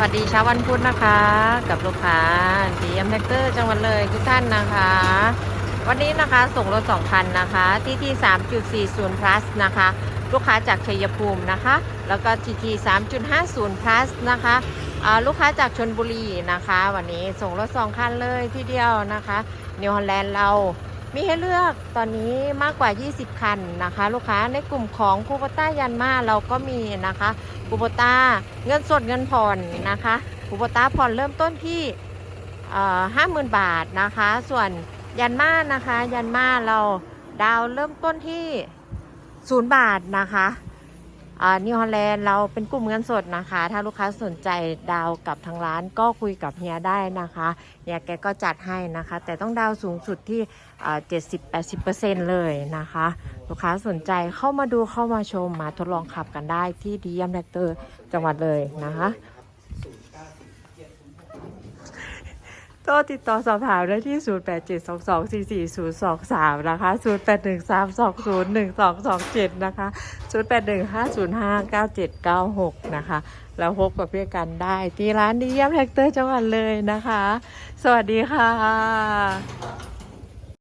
วัสดีเช้าวันพุธนะคะ กับลูกค้าดีเอ็มแท็กเตอร์จังหวัดเลยทุกท่านนะคะ วันนี้นะคะส่งรถ2คันนะคะที่ที่3.40 plus นะคะ ลูกค้าจากชัยภูมินะคะ แล้วก็ทีที3.50 plus นะคะลูกค้าจากชนบุรีนะคะ วันนี้ส่งรถ2คันเลยที่เดียวนะคะนิวฮอลแลนด์เรา มีให้เลือกตอนนี้มากกว่า 20 คันนะคะ ลูกค้าในกลุ่มของคูโบต้ายันมาเราก็มีนะคะคูโบต้าเงินสดเงินผ่อนนะคะคูโบต้าผ่อนเริ่มต้นที่ห้าหมื่นบาทนะคะ ส่วนยันมานะคะ ยันมาเราดาวเริ่มต้นที่ศูนย์บาทนะคะ นิวฮอลแลนด์เราเป็นกลุ่มเงินสดนะคะ ถ้าลูกค้าสนใจดาวกับทางร้านก็คุยกับเฮียได้นะคะเฮียแกก็จัดให้นะคะ แต่ต้องดาวสูงสุดที่เจ็ดสิบแปดสิบเปอร์เซ็นเลยนะคะ ลูกค้าสนใจเข้ามาดูเข้ามาชมมาทดลองขับกันได้ที่ดียมแท็กเตอร์จังหวัดเลยนะคะ โทรติดต่อสอบถามได้ที่ 0872244023 นะคะ 0813201227 นะคะ 0815059796 นะคะ แล้วพบกับพี่กันได้ที่ร้านดีเยมแท็กเตอร์จังหวัดเลยนะคะ สวัสดีค่ะ